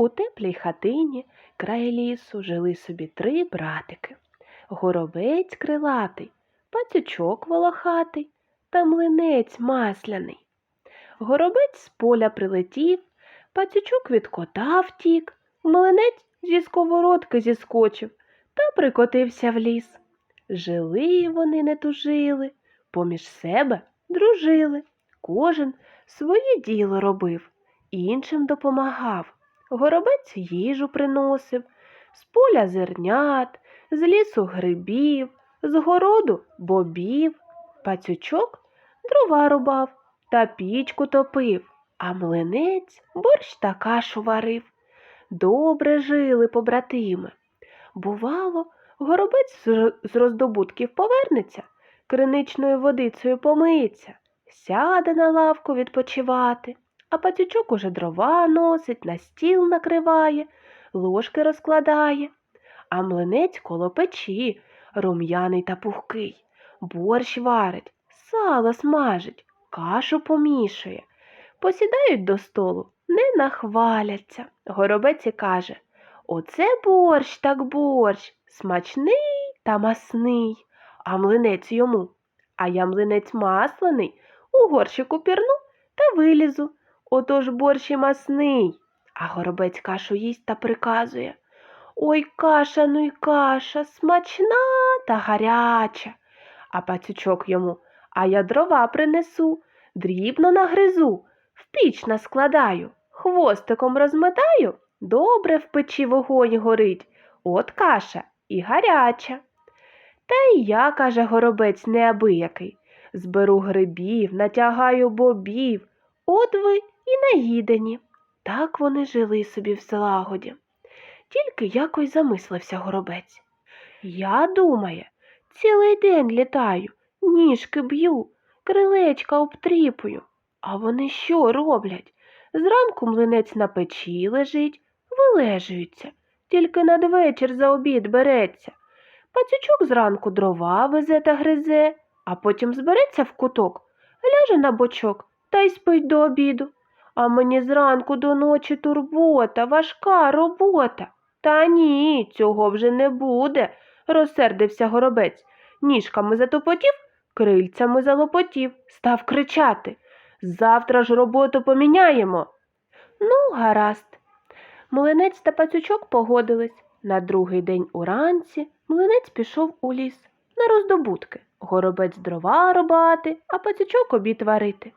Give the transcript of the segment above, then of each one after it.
У теплій хатині край лісу жили собі три братики. Горобець крилатий, пацючок волохатий та млинець масляний. Горобець з поля прилетів, пацючок від кота втік, млинець зі сковородки зіскочив та прикотився в ліс. Жили вони не тужили, поміж себе дружили. Кожен своє діло робив, іншим допомагав. Горобець їжу приносив, з поля зернят, з лісу грибів, з городу бобів, пацючок дрова рубав та пічку топив, а млинець борщ та кашу варив. Добре жили побратими. Бувало, горобець з роздобутків повернеться, криничною водицею помиється, сяде на лавку відпочивати, а пацючок уже дрова носить, на стіл накриває, ложки розкладає, а млинець коло печі, рум'яний та пухкий, борщ варить, сало смажить, кашу помішує. Посідають до столу, не нахваляться. Горобець і каже Оце борщ так борщ, смачний та масний. А млинець йому. А я млинець маслений, у горщику пірну та вилізу. Отож борщ і масний. А горобець кашу їсть та приказує. Ой, каша, ну й каша, смачна та гаряча. А пацючок йому, а я дрова принесу, дрібно нагризу, в піч наскладаю, хвостиком розметаю, добре в печі вогонь горить, от каша і гаряча. Та й я, каже горобець неабиякий, зберу грибів, натягаю бобів, от ви і наїдені. Так вони жили собі в злагоді. Тільки якось замислився горобець. Я, думає, цілий день літаю, ніжки б'ю, крилечка обтріпую. А вони що роблять? Зранку млинець на печі лежить, вилежується, тільки надвечір за обід береться. Пацючок зранку дрова везе та гризе, а потім збереться в куток, ляже на бочок та й спить до обіду. А мені зранку до ночі турбота, важка робота. Та ні, цього вже не буде, розсердився горобець. Ніжками затопотів, крильцями залопотів, став кричати. Завтра ж роботу поміняємо. Ну, гаразд. Млинець та пацючок погодились. На другий день уранці млинець пішов у ліс на роздобутки. Горобець дрова рубати, а пацючок обід варити.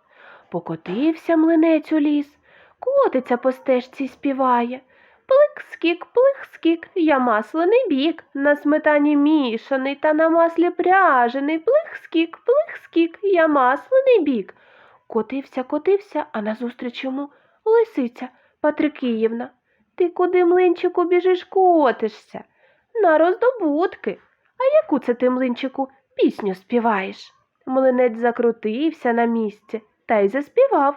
Покотився млинець у ліс, котиться по стежці співає. Плик-скік, плих-скік, я маслений бік, на сметані мішаний та на маслі пряжений. Плих-скік, плих-скік, я маслений бік. Котився, котився, а назустріч йому лисиця Патрикіївна. Ти куди, млинчику, біжиш котишся? На роздобутки. А яку це ти, млинчику, пісню співаєш? Млинець закрутився на місці та й заспівав.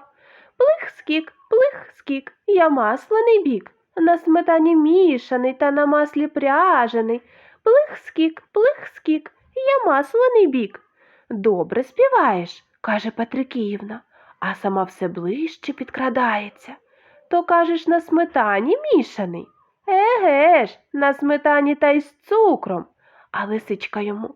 Плих-скік, плих-скік, я маслений бік, на сметані мішаний та на маслі пряжений. Плих-скік, плих-скік, я маслений бік. Добре співаєш, каже Патрикіївна, а сама все ближче підкрадається. То кажеш на сметані мішаний? Еге ж, на сметані та й з цукром. А лисичка йому.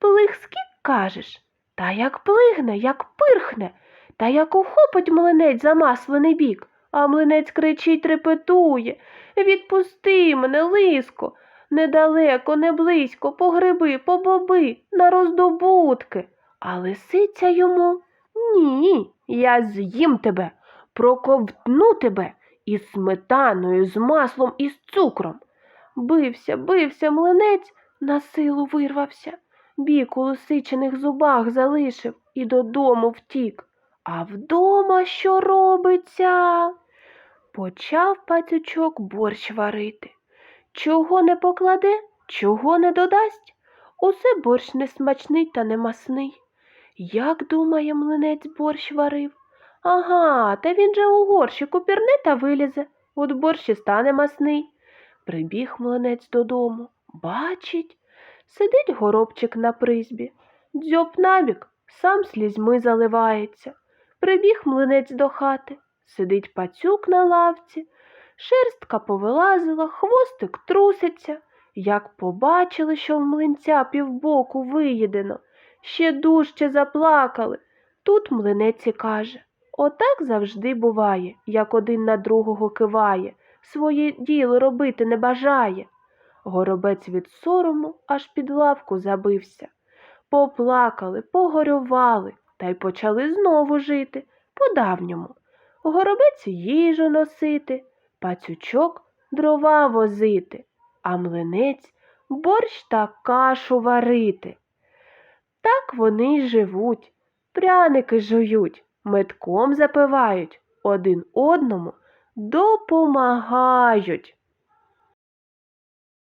Плих-скік кажеш? Та як плигне, як пирхне, та як ухопить млинець замаслений бік, а млинець кричить репетує. Відпусти мене, лиско, недалеко, не близько, по гриби, по боби, на роздобутки. А лисиця йому ні, я з'їм тебе, проковтну тебе із сметаною, з маслом і з цукром. Бився, бився млинець, на силу вирвався, бік у лисичиних зубах залишив і додому втік. А вдома що робиться? Почав пацючок борщ варити. Чого не покладе, чого не додасть? Усе борщ несмачний та немасний. Як думає, млинець борщ варив? Ага, та він же у горщику пірне та вилізе, от борщ і стане масний. Прибіг млинець додому, бачить, сидить горобчик на призбі, дзьоб набік, сам слізьми заливається. Прибіг млинець до хати, сидить пацюк на лавці, Шерстка повилазила, хвостик труситься. Як побачили, що в млинця півбоку виїдено, ще дужче заплакали. Тут млинець і каже Отак завжди буває, як один на другого киває, своє діло робити не бажає. Горобець від сорому аж під лавку забився. Поплакали, погорювали та й почали знову жити по-давньому. Горобець їжу носити, пацючок дрова возити, а млинець борщ та кашу варити. Так вони й живуть, пряники жують, метком запивають, один одному допомагають.